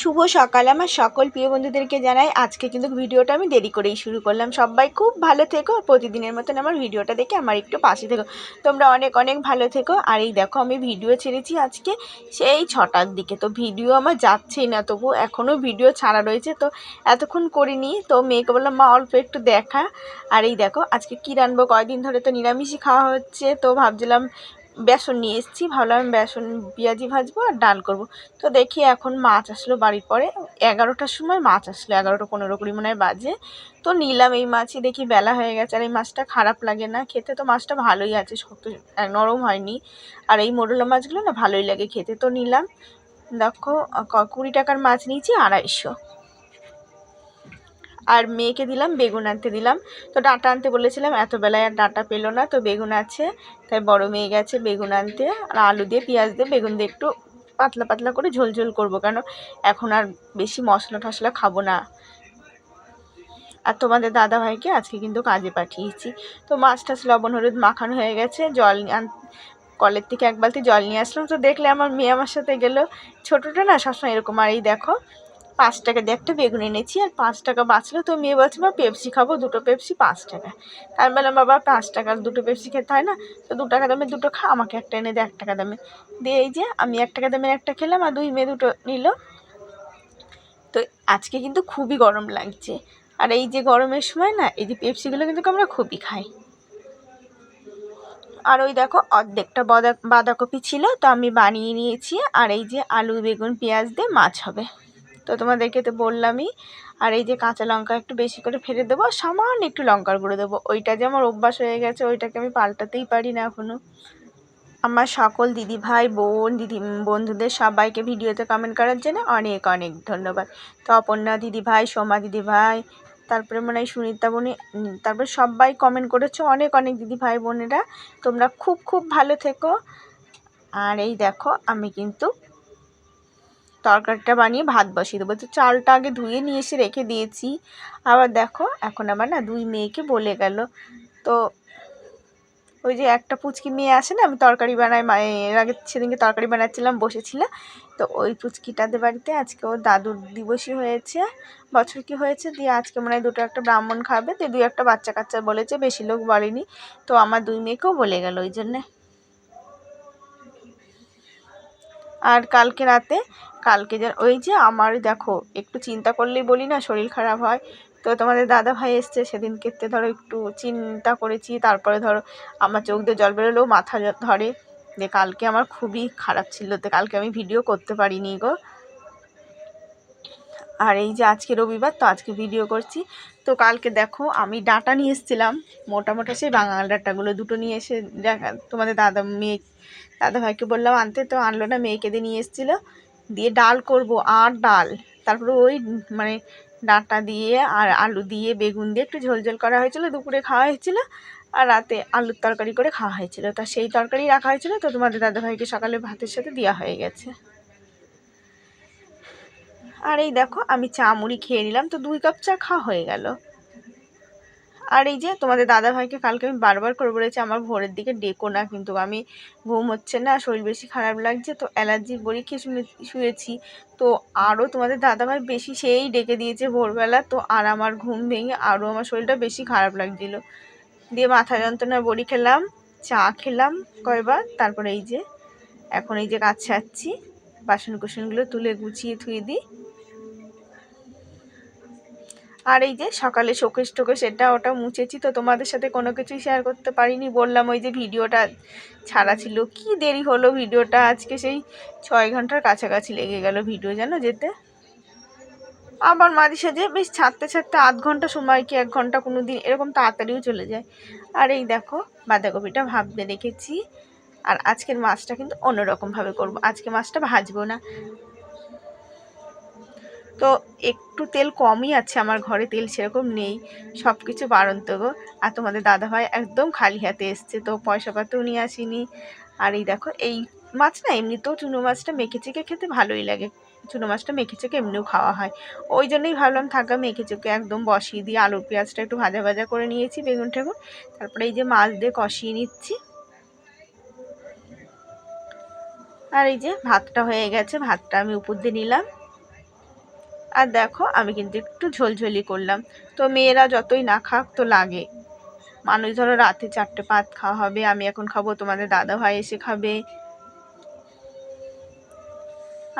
শুভ সকাল। আমার সকল প্রিয় বন্ধুদেরকে জানাই, আজকে কিন্তু ভিডিওটা আমি দেরি করেই শুরু করলাম। সবাই খুব ভালো থেকো প্রতিদিনের মতন আমার ভিডিওটা দেখে আমার একটু পাশে থেকো। তোমরা অনেক অনেক ভালো থেকো। আর এই দেখো, আমি ভিডিও ছেড়েছি আজকে সেই ছটার দিকে। তো ভিডিও আমার যাচ্ছেই না তবু এখনও ভিডিও ছাড়া রয়েছে। তো এতক্ষণ করিনি, তো মেয়েকে বললাম, মা, অল্প একটু দেখা। আর এই দেখো, আজকে কী রানবো কয়দিন ধরে তো নিরামিষই খাওয়া হচ্ছে। তো ভাবছিলাম বেসন নিয়ে এসেছি। ভাবলাম বেসন, পেঁয়াজি ভাজবো আর ডাল করব। তো দেখি এখন মাছ আসলো বাড়ির পরে। এগারোটার সময় মাছ আসলো, এগারোটা পনেরো কুড়ি মনে বাজে। তো নিলাম এই মাছই, দেখি বেলা হয়ে গেছে আর এই মাছটা খারাপ লাগে না। খেতে তো মাছটা ভালোই আছে, শক্ত নরম হয়নি। আর এই মোরলা মাছগুলো না ভালোই লাগে খেতে। তো নিলাম, দেখো কুড়ি টাকার মাছ নিয়েছি, আড়াইশো। আর মেয়েকে দিলাম, বেগুন আনতে দিলাম। তো ডাঁটা আনতে বলেছিলাম এত বেলায় আর ডাঁটা পেল না, তো বেগুন আছে। তাই বড় মেয়ে গেছে বেগুন আনতে, আর আলু দিয়ে পেঁয়াজ দিয়ে বেগুন দিয়ে একটু পাতলা পাতলা করে ঝোল ঝোল করব, কেন এখন আর বেশি মশলা টশলা খাব না। আর তোমাদের দাদা ভাইকে আজকে কিন্তু কাজে পাঠিয়েছি। তো মাছ টাছ লবণ, হলুদ মাখানো হয়ে গেছে, জল কলের থেকে এক বালতি জল নিয়ে আসলাম। তো দেখলে আমার মেয়ে আমার সাথে গেলো। ছোটোটা না সবসময় এরকম, আর এই দেখো পাঁচ টাকা দিয়ে একটা বেগুন এনেছি আর পাঁচ টাকা বাঁচলো তো মেয়ে বলছে, মা, পেপসি খাব, দুটো পেপসি, পাঁচ টাকা। তার বললাম, বাবা, পাঁচ টাকার দুটো পেপসি খেতে হয় না? তো দু টাকা দামে দুটো খা, আমাকে একটা এনে দে এক টাকা দামে। দিয়ে এই যে আমি এক টাকা দামের একটা খেলাম আর দুই মেয়ে দুটো নিল। তো আজকে কিন্তু খুবই গরম লাগছে। আর এই যে গরমের সময় না, এই যে পেপসিগুলো কিন্তু আমরা খুবই খাই। আর ওই দেখো, অর্ধেকটা বাঁধা বাঁধাকপি ছিল, তো আমি বানিয়ে নিয়েছি। আর এই যে আলু, বেগুন, পেঁয়াজ দিয়ে মাছ হবে। তো তোমাদেরকে তো বললামই। আর এই যে কাঁচা লঙ্কা একটু বেশি করে ফেলে দেবো সামান্য একটু লঙ্কার গুঁড়ো দেবো। ওইটা যে আমার অভ্যাস হয়ে গেছে, ওইটাকে আমি পাল্টাতেই পারি না এখনও আমার সকল দিদি ভাই, বোন, দিদি বন্ধুদের সবাইকে ভিডিওতে কমেন্ট করার জন্য অনেক অনেক ধন্যবাদ। তো অপর্ণা দিদি ভাই, সোমা দিদি ভাই, তারপরে মনে হয় সুনিতা বোনে তারপরে সবাই কমেন্ট করেছ, অনেক অনেক দিদি ভাই বোনেরা। তোমরা খুব খুব ভালো থেকো। আর এই দেখো, আমি কিন্তু তরকারিটা বানিয়ে ভাত বসিয়ে দেবো। তো চালটা আগে ধুয়ে নিয়ে এসে রেখে দিয়েছি। আবার দেখো, এখন আবার না দুই মেয়েকে বলে গেল। তো ওই যে একটা পুচকি মেয়ে আসে না, আমি তরকারি বানাই এর আগে সেদিনকে তরকারি বানাচ্ছিলাম, বসেছিলাম। তো ওই পুচকিটাদের বাড়িতে, আজকে ওর দাদুর দিবসই হয়েছে, বছর কি হয়েছে, দিয়ে আজকে মনে হয় দুটো একটা ব্রাহ্মণ খাবে তো দুই একটা বাচ্চা কাচ্চা বলেছে, বেশি লোক বলেনি। তো আমার দুই মেয়েকেও বলে গেল ওই জন্যে। আর কালকে রাতে কালকে যে ওই যে আমার, দেখো, একটু চিন্তা করলেই বলি না, শরীর খারাপ হয়। তো তোমাদের দাদা ভাই এসছে, সেদিনকে ধরো একটু চিন্তা করেছি, তারপরে ধরো আমার চোখ দিয়ে জল বেরোলেও মাথা ধরে। যে কালকে আমার খুবই খারাপ ছিল, তো কালকে আমি ভিডিও করতে পারিনি গো। আর এই যে আজকে রবিবার, তো আজকে ভিডিও করছি। তো কালকে দেখো, আমি ডাটা নিয়ে এসেছিলাম। মোটা মোটা সেই বাঙাল ডাটাগুলো দুটো নিয়ে এসে তোমাদের দাদা মেয়ে দাদা ভাইকে বললাম, আনতে তো আনলো না, মেয়েকে দিয়ে নিয়ে এসেছিল। দিয়ে ডাল করব, আর ডাল। তারপরে ওই মানে ডাঁটা দিয়ে আর আলু দিয়ে, বেগুন দিয়ে একটু ঝোল ঝোল করা হয়েছিল, দুপুরে খাওয়া হয়েছিল, আর রাতে আলুর তরকারি করে খাওয়া হয়েছিল। তা সেই তরকারি রাখা হয়েছিল, তো তোমাদের দাদাভাইকে সকালে ভাতের সাথে দেওয়া হয়ে গেছে। আর এই দেখো, আমি চা মুড়ি খেয়ে নিলাম, তো দুই কাপ চা খাওয়া হয়ে গেল। আর এই যে তোমাদের দাদা ভাইকে কালকে আমি বারবার করে বলেছি, আমার ভোরের দিকে ডেকো না কিন্তু আমি ঘুম হচ্ছে না, শরীর বেশি খারাপ লাগছে, তো অ্যালার্জির বড়ি খেয়ে শুনে শুয়েছি। তো আরও তোমাদের দাদাভাই বেশি সেই ডেকে দিয়েছে ভোরবেলা, তো আর আমার ঘুম ভেঙে আরও আমার শরীরটা বেশি খারাপ লাগছিল। দিয়ে মাথা যন্ত্রণার বড়ি খেলাম, চা খেলাম কয়বার, তারপরে এই যে, এখন এই যে কাজ ছাড়ছি বাসন কুসনগুলো তুলে গুছিয়ে থুয়ে দিই। আর এই যে সকালে শোকেশ টোকেশ, এটা ওটা মুছেছি তো তোমাদের সাথে কোনো কিছুই শেয়ার করতে পারিনি। বললাম ওই যে ভিডিওটা ছাড়া ছিল। কি দেরি হলো ভিডিওটা? আজকে সেই ছয় ঘণ্টার কাছাকাছি লেগে গেল ভিডিও, জানো যেতে? আবার মাঝে সাঝে বেশ ছাড়তে ছাড়তে আধ ঘণ্টা সময় কি এক ঘণ্টা কোনো দিন এরকম তাড়াতাড়িও চলে যায়। আর এই দেখো বাঁধাকপিটা ভাবতে রেখেছি আর আজকের মাছটা কিন্তু অন্যরকমভাবে করব। আজকে মাছটা ভাজবো না। তো একটু তেল কমই আছে আমার ঘরে, তেল সেরকম নেই সব কিছু বাড়ন্ত গো। আর তোমাদের দাদাভাই একদম খালি হাতে এসছে, তো পয়সা পাতেও নিয়ে আসিনি। আর এই দেখো, এই মাছ না এমনিতেও চুনো মাছটা মেখে চেকে খেতে ভালোই লাগে। চুনো মাছটা মেখে চেকে এমনিও খাওয়া হয়। ওই জন্যই ভাবলাম থাকা মেখে চেকে একদম বসিয়ে দিয়ে আলু, পেঁয়াজটা একটু ভাজা ভাজা করে নিয়েছি, বেগুন টেগুন তারপরে এই যে মাছ দিয়ে কষিয়ে নিচ্ছি। আর এই যে ভাতটা হয়ে গেছে, ভাতটা আমি উপর দিয়ে নিলাম। আর দেখো, আমি কিন্তু একটু ঝোলঝোলি করলাম। তো মেয়েরা যতই না খাক তো লাগে। মানুষ ধরো রাতে চারটে পাত খাওয়া হবে, আমি এখন খাব, তোমাদের দাদা ভাই এসে খাবে।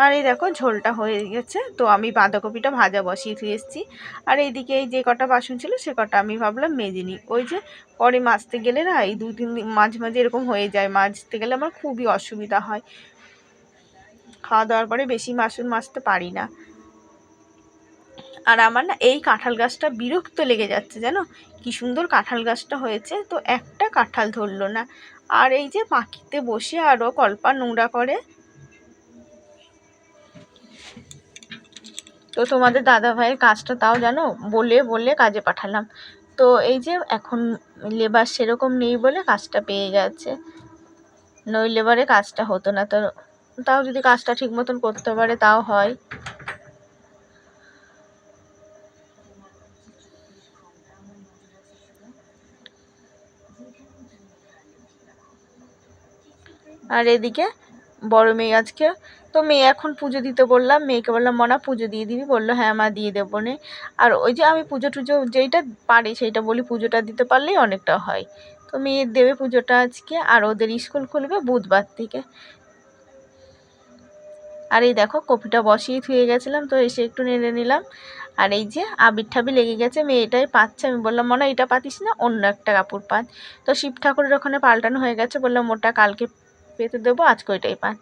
আর এই দেখো, ঝোলটা হয়ে গেছে, তো আমি বাঁধাকপিটা ভাজা বসিয়ে দিয়ে এসেছি। আর এইদিকে এই যে কটা বাসন ছিল, সে কটা আমি ভাবলাম মেজে নিই। ওই যে পরে মাজতে গেলে না, এই দু তিন মাঝে মাঝে এরকম হয়ে যায়, মাজতে গেলে আমার খুবই অসুবিধা হয়। খাওয়া দাওয়ার পরে বেশি বাসন মাজতে পারি না। আর আমার না এই কাঁঠাল গাছটা বিরক্ত লেগে যাচ্ছে, জানো? কি সুন্দর কাঁঠাল গাছটা হয়েছে, তো একটা কাঁঠাল ধরলো না। আর এই যে পাখিতে বসে আরও কল্পা নোংরা করে। তো তোমাদের দাদা ভাইয়ের কাজটা তাও জানো? বলে বলে কাজে পাঠালাম। তো এই যে এখন লেবার সেরকম নেই বলে কাজটা পেয়ে গেছে। নই লেবারে কাজটা হতো না। তো তাও যদি কাজটা ঠিক মতন করতে পারে, তাও হয়। আর এদিকে বড় মেয়ে আজকে, তো মেয়ে এখন পুজো দিতে বললাম, মেয়েকে বললাম, মনা, পুজো দিয়ে দিবি? বলল হ্যাঁ মা, দিয়ে দেবো নে। আর ওই যে আমি পুজো টুজো যেইটা পারি সেইটা বলি, পুজোটা দিতে পারলেই অনেকটা হয়। তো মেয়ে দেবে পুজোটা আজকে, আর ওদের স্কুল খুলবে বুধবার থেকে। আর এই দেখো, কপিটা বসিয়ে থুয়ে গেছিলাম, তো এসে একটু নেড়ে নিলাম। আর এই যে আবির ঠাবি লেগে গেছে মেয়ে এটাই পাচ্ছে। আমি বললাম, মনে, এটা পাতিস না, অন্য একটা কাপড় পাত। তো শিব ঠাকুরের ওখানে পাল্টানো হয়ে গেছে, বললাম, ওটা কালকে পেতে দেবো আজকে ওইটাই পান।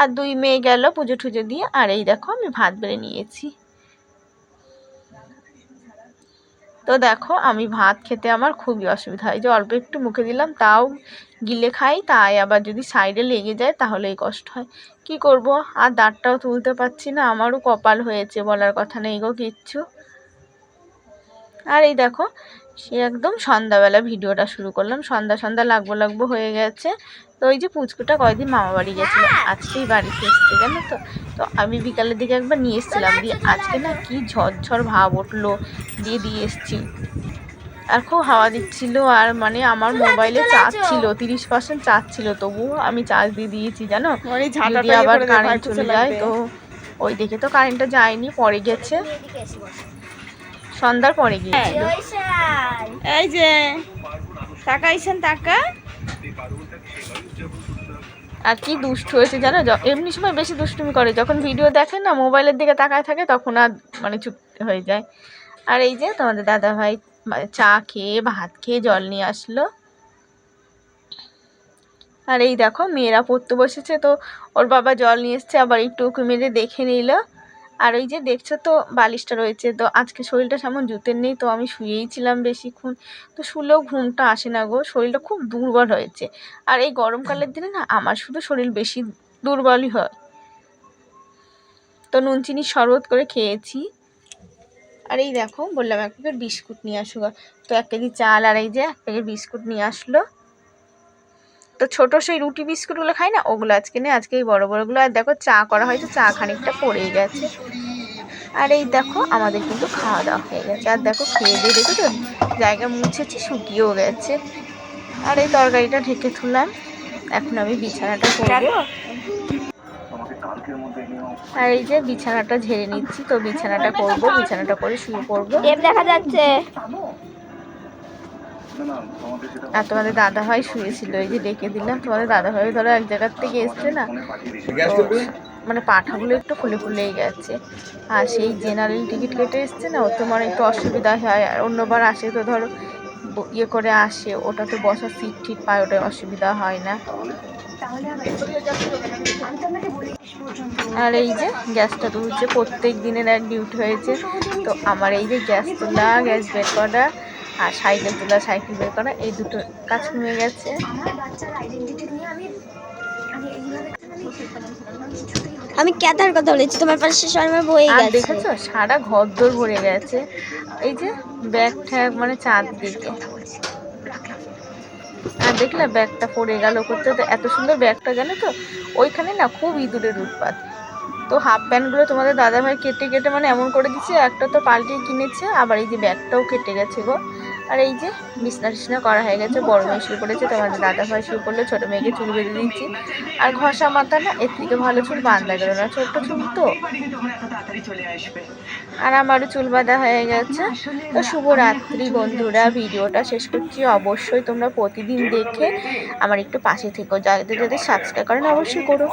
আর দুই মেয়ে গেল পুজো টুজো দিয়ে, আর এই দেখো আমি ভাত বেড়ে নিয়েছি। তো দেখো আমি ভাত খেতে আমার খুবই অসুবিধা হয়। যে অল্প একটু মুখে দিলাম, তাও গিলে খাই, তাই আবার যদি সাইডে লেগে যায় তাহলেই কষ্ট হয়। কি করব? আর দাঁতটাও তুলতে পারছি না, আমারও কপাল হয়েছে বলার কথা নেই গো কিচ্ছু। আর এই দেখো সে একদম সন্ধ্যাবেলা ভিডিওটা শুরু করলাম। সন্ধ্যা সন্ধ্যা লাগবো লাগবো হয়ে গেছে। তো ওই যে পুচকুটা কয়দিন মামা বাড়ি গেছিল আজকেই বাড়িতে এসছে জানো তো? তো আমি বিকালের দিকে একবার নিয়ে এসেছিলাম দিয়ে আজকে না কি ঝরঝর ভাব উঠল দিয়ে দিয়ে এসছি। আর খুব হাওয়া দিচ্ছিল আর মানে আমার মোবাইলে চার্জ ছিল তিরিশ পার্সেন্ট চার্জ ছিল তবুও আমি চার্জ দিয়ে দিয়েছি জানো? যদি আবার কারেন্ট চলে যায় তো ওই দেখে তো কারেন্টটা যায়নি পরে গেছে। সন্ধ্যার পরে গিয়েছিল এই যে টাকা আইসেন টাকা আর কি দুষ্ট হয়েছে জানো? এমনি সময় বেশি দুষ্টুমি করে। যখন ভিডিও দেখে না মোবাইলের দিকে তাকায় থাকে তখন আর মানে চুপ হয়ে যায়। আর এই যে তোমাদের দাদা ভাই চা খেয়ে ভাত খেয়ে জল নিয়ে আসলো। আর এই দেখো মেয়েরা পড়তে বসেছে তো ওর বাবা জল নিয়ে এসছে আবার একটু মেরে দেখে নিল। আর ওই যে দেখছ তো, বালিশটা রয়েছে। তো আজকে শরীরটা সেমন জুতের নেই, তো আমি শুয়েই ছিলাম বেশিক্ষণ। তো শুলেও ঘুমটা আসে না গো, শরীরটা খুব দুর্বল হয়েছে। আর এই গরমকালের দিনে না, আমার শুধু শরীর বেশি দুর্বলই হয়। তো নুন চিনির শরবত করে খেয়েছি। আর এই দেখো, বললাম এক প্যাকেট বিস্কুট নিয়ে আসো গা। তো এক কেজি চাল আর এই যে এক প্যাকেট বিস্কুট নিয়ে আসলো। তো ছোট সেই রুটি বিস্কুটগুলো খাই না ওগুলো আজকে নেই আজকে এই বড় বড়গুলো। আর দেখো চা করা হয়তো চা খানিকটা পড়েই গেছে। আর এই দেখো আমাদের কিন্তু খাওয়া দাওয়া হয়ে গেছে। আর দেখো খেয়ে দিয়ে দেখো তো জায়গা মুছেছি শুকিয়েও গেছে। আর এই তরকারিটা ঢেকে তুললাম। এখন আমি বিছানাটা করব আর এই যে বিছানাটা ঝেড়ে নিচ্ছি তো বিছানাটা করব বিছানাটা করে শুয়ে পড়ব। দেখা যাচ্ছে। আর তোমাদের দাদা ভাই শুয়েছিল এই যে ডেকে দিলাম। তোমাদের দাদা ভাই ধরো এক জায়গার থেকে এসছে না মানে পাঠাগুলো একটু খুলে খুলেই গেছে। আর সেই জেনারেল টিকিট কেটে এসছে না ও তোমার একটু অসুবিধা হয়। আর অন্যবার আসে তো ধরো ইয়ে করে আসে ওটা তো বসার সিট ঠিক পায় ওটা অসুবিধা হয় না। আর এই যে গ্যাসটা তো তুলছে প্রত্যেক দিনের এক ডিউটি হয়েছে। তো আমার এই যে গ্যাস তোলা গ্যাস বের করা আর সাইকেল তোলা সাইকেল বের করা এই দুটো কাজ কমে গেছে। আমি ক্যাথার কথা বলেছি তোমার পাশে শর্মা বয়ে গেছে। দেখেছ সারা ঘর দোর ভরে গেছে। এই যে ব্যাগ ঠ্যাগ মানে চারদিকে। আর দেখলে ব্যাগটা পড়ে গেল করতে তো এত সুন্দর ব্যাগটা জানো তো? ওইখানে না খুব ইঁদুরের উৎপাত। তো হাফ প্যান্টগুলো তোমাদের দাদাভাই কেটে কেটে মানে এমন করে দিচ্ছে একটা তো পাল্টিয়ে কিনেছে আবার এই যে ব্যাগটাও কেটে গেছে গো। আর এই যে বিছনা টিছনা করা হয়ে গেছে, বড় মেয়ে শুরু করেছে, তোমাদের দাদা ভাই শুরু করল, ছোটো মেয়েকে চুল বেঁধে দিচ্ছি। আর ঘষা মাথা না, এর থেকে ভালো চুল বাঁধা গেল না, ছোট্ট চুল তো। আর আমারও চুল বাঁধা হয়ে গেছে। তো শুভরাত্রি বন্ধুরা, ভিডিওটা শেষ করছি। অবশ্যই তোমরা প্রতিদিন দেখে আমার একটু পাশে থেকো, যাদের যাদের সাবস্ক্রাইব করেন অবশ্যই করো।